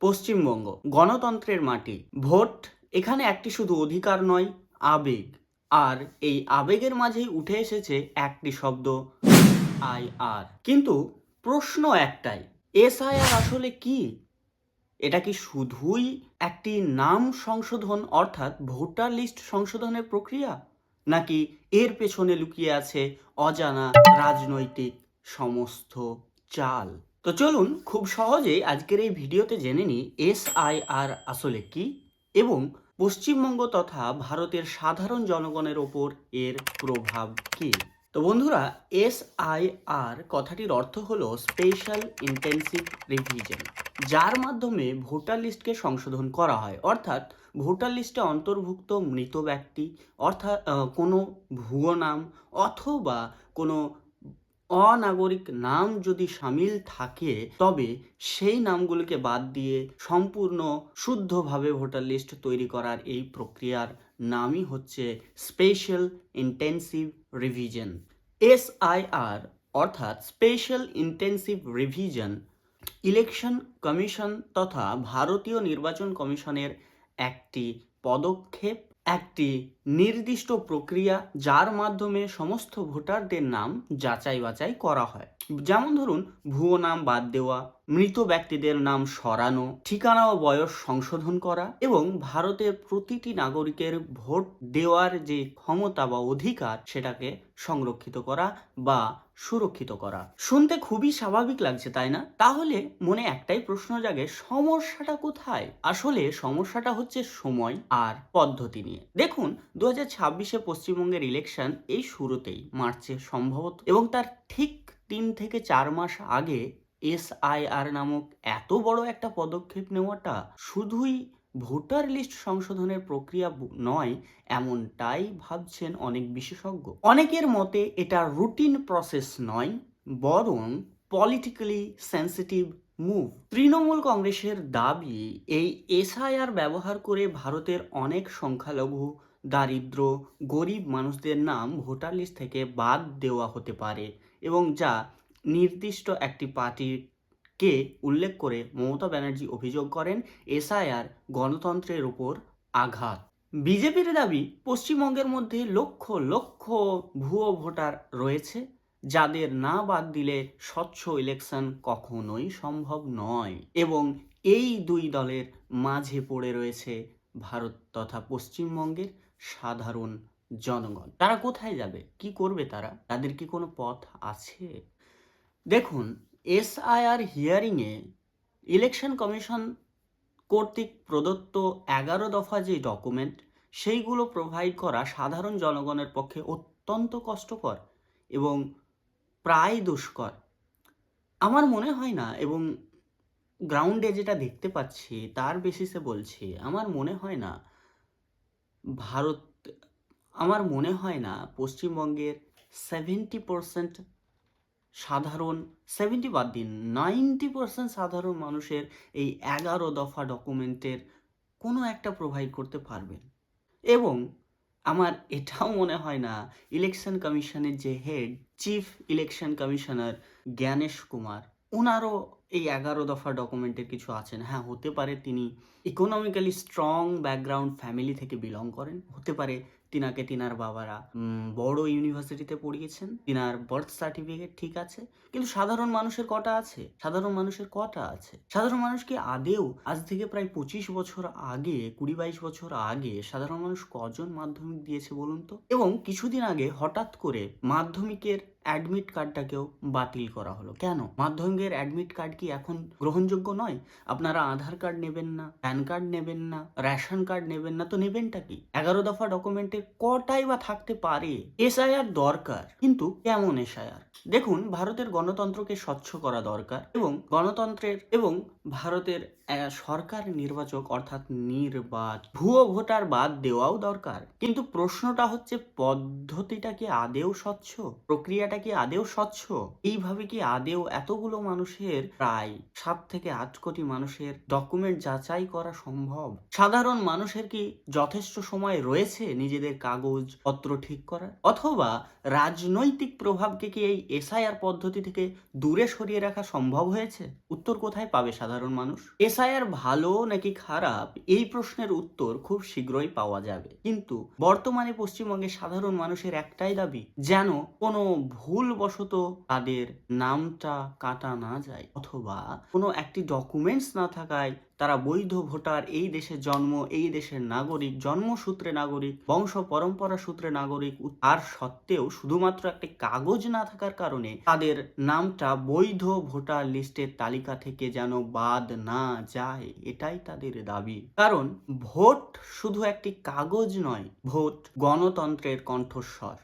পশ্চিমবঙ্গ, গণতন্ত্রের মাটি। ভোট এখানে একটি শুধু অধিকার নয়, আবেগ। আর এই আবেগের মাঝেই উঠে এসেছে একটি শব্দ, আই আর। কিন্তু প্রশ্ন একটাই এসআইআর আসলে কি? এটা কি শুধুই একটি নাম সংশোধন, অর্থাৎ ভোটার লিস্ট সংশোধনের প্রক্রিয়া? নাকি এর পেছনে লুকিয়ে আছে অজানা রাজনৈতিক সমস্ত চাল? তো চলুন খুব সহজেই আজকের এই ভিডিওতে জেনে নিই এসআইআর আসলে কি এবং পশ্চিমবঙ্গ তথা ভারতের সাধারণ জনগণের ওপর এর প্রভাব কি? তো বন্ধুরা, এসআইআর কথাটির অর্থ হলো স্পেশাল ইন্টেন্সিভ রিভিশন যার মাধ্যমে ভোটার লিস্টকে সংশোধন করা হয়। অর্থাৎ ভোটার লিস্টে অন্তর্ভুক্ত মৃত ব্যক্তি, অর্থাৎ কোনো ভুয়ো নাম অথবা কোনো অনাগরিক নাম যদি সামিল থাকে, তবে সেই নামগুলোকে বাদ দিয়ে সম্পূর্ণ শুদ্ধভাবে ভোটার লিস্ট তৈরি করার এই প্রক্রিয়ার নামই হচ্ছে স্পেশাল ইন্টেন্সিভ রিভিশন এসআইআর অর্থাৎ special intensive revision election commission তথা ভারতীয় নির্বাচন কমিশনের একটি পদক্ষেপ একটি নির্দিষ্ট প্রক্রিয়া যার মাধ্যমে সমস্ত ভোটারদের নাম যাচাই বাছাই করা হয়। যেমন ধরুন, ভুয়ো নাম বাদ দেওয়া মৃত ব্যক্তিদের নাম সরানো, ঠিকানা ও বয়স সংশোধন করা এবং ভারতের প্রতিটি নাগরিকের ভোট দেওয়ার যে ক্ষমতা বা অধিকার সেটাকে সংরক্ষিত করা বা সুরক্ষিত করা। শুনতে খুবই স্বাভাবিক লাগছে, তাই না? তাহলে মনে একটাই প্রশ্ন জাগে, সমস্যাটা কোথায়? আসলে সমস্যাটা হচ্ছে সময় আর পদ্ধতি নিয়ে। দেখুন দু হাজার ছাব্বিশে পশ্চিমবঙ্গের ইলেকশন এই শুরুতেই, মার্চে সম্ভবত, এবং তার ঠিক তিন থেকে চার মাস আগে এসআইআর নামক এত বড় একটা পদক্ষেপ নেওয়াটা শুধুই ভোটার লিস্ট সংশোধনের প্রক্রিয়া নয়, এমনটাই ভাবছেন অনেক বিশেষজ্ঞ। অনেকের মতে এটা রুটিন প্রসেস নয়, বরং পলিটিক্যালি সেন্সিটিভ মুভ। তৃণমূল কংগ্রেসের দাবি, এই এসআইআর ব্যবহার করে ভারতের অনেক সংখ্যালঘু, দারিদ্র, গরিব মানুষদের নাম ভোটার লিস্ট থেকে বাদ দেওয়া হতে পারে এবং যা নির্দিষ্ট একটি পার্টিকে উল্লেখ করে মমতা ব্যানার্জি অভিযোগ করেন, এসআইআর গণতন্ত্রের উপর আঘাত। বিজেপির দাবি, পশ্চিমবঙ্গের মধ্যে লক্ষ লক্ষ ভুয়ো ভোটার রয়েছে, যাদের না বাদ দিলে স্বচ্ছ ইলেকশন কখনোই সম্ভব নয়। এবং এই দুই দলের মাঝে পড়ে রয়েছে ভারত তথা পশ্চিমবঙ্গের সাধারণ জনগণ। তারা কোথায় যাবে? কি করবে তারা? তাদের কি কোনো পথ আছে? দেখুন এস এসআইআর হিয়ারিংয়ে ইলেকশন কমিশন কর্তৃক প্রদত্ত এগারো দফা যে ডকুমেন্ট সেইগুলো প্রোভাইড করা সাধারণ জনগণের পক্ষে অত্যন্ত কষ্টকর এবং প্রায় দুষ্কর। আমার মনে হয় না, এবং গ্রাউন্ডে যেটা দেখতে পাচ্ছি, তার বেসিসে বলছি, আমার মনে হয় না ভারত, আমার মনে হয় না পশ্চিমবঙ্গের সেভেন্টি পারসেন্ট সাধারণ সেভেন্টি বাদ দিন নাইনটি পারসেন্ট সাধারণ মানুষের এই এগারো দফা ডকুমেন্টের কোনো একটা প্রোভাইড করতে পারবেন। এবং আমার এটাও মনে হয় না ইলেকশন কমিশনের যে head chief election commissioner Gyanesh Kumar ওনারও এই এগারো দফা ডকুমেন্টের কিছু আছেন হ্যাঁ হতে পারে তিনি ইকোনমিক্যালি স্ট্রং ব্যাকগ্রাউন্ড ফ্যামিলি থেকে বিলং করেন, হতে পারে তিনাকে তিনার বাবারা বড় ইউনিভার্সিটিতে পড়িয়েছেন। তিনার বার্থ সার্টিফিকেট ঠিক আছে, কিন্তু সাধারণ মানুষের কটা আছে? সাধারণ মানুষের কটা আছে? সাধারণ মানুষ কি আদেও আজ থেকে প্রায় পঁচিশ বছর আগে, কুড়ি বাইশ বছর আগে, সাধারণ মানুষ কজন মাধ্যমিক দিয়েছে বলুন তো? এবং কিছুদিন আগে হঠাৎ করে মাধ্যমিকের অ্যাডমিট কার্ডটাকেও বাতিল করা হলো। কেন? মাধ্যমিকের অ্যাডমিট কার্ড কি এখন গ্রহণযোগ্য নয়? আপনারা আধার কার্ড নেবেন না, প্যান কার্ড নেবেন না, রেশন কার্ড নেবেন না, তো নেবেনটা কি? এগারো দফা ডকুমেন্টে কটাই বা থাকতে পারে এসআইআর দরকার, কিন্তু কেমন এসআইআর? দেখুন, ভারতের গণতন্ত্রকে স্বচ্ছ করা দরকার এবং গণতন্ত্রের এবং ভারতের সরকার নির্বাচক অর্থাৎ নির্বাচ ভুয়ো ভোটার বাদ দেওয়াও দরকার। কিন্তু প্রশ্নটা হচ্ছে, পদ্ধতিটা কি আদেও স্বচ্ছ? প্রক্রিয়াটা কি আদেও স্বচ্ছ? এইভাবে কি আদেও এতগুলো মানুষের, প্রায় সাত থেকে আট কোটি মানুষের ডকুমেন্ট যাচাই করা সম্ভব? সাধারণ মানুষের কি যথেষ্ট সময় রয়েছে নিজেদের কাগজ পত্র ঠিক করার? অথবা রাজনৈতিক প্রভাবকে কি এই এসআইআর পদ্ধতি থেকে দূরে সরিয়ে রাখা সম্ভব হয়েছে? উত্তর কোথায় পাবে সাধারণ মানুষ? এসআই এসআইআর ভালো নাকি খারাপ, এই প্রশ্নের উত্তর খুব শীঘ্রই পাওয়া যাবে। কিন্তু বর্তমানে পশ্চিমবঙ্গে সাধারণ মানুষের একটাই দাবি, যেন কোনো ভুলবশত তাদের নামটা কাটা না যায়, অথবা কোনো একটি ডকুমেন্টস না থাকায় তারা বৈধ ভোটার, এই দেশের জন্ম, এই দেশের নাগরিক, জন্মসূত্রে নাগরিক, বংশ পরম্পরা সূত্রে নাগরিক তার সত্ত্বেও শুধুমাত্র একটি কাগজ না থাকার কারণে তাদের নামটা বৈধ ভোটার লিস্টের তালিকা থেকে যেন বাদ না যায়, এটাই তাদের দাবি। কারণ ভোট শুধু একটি কাগজ নয়, ভোট গণতন্ত্রের কণ্ঠস্বর।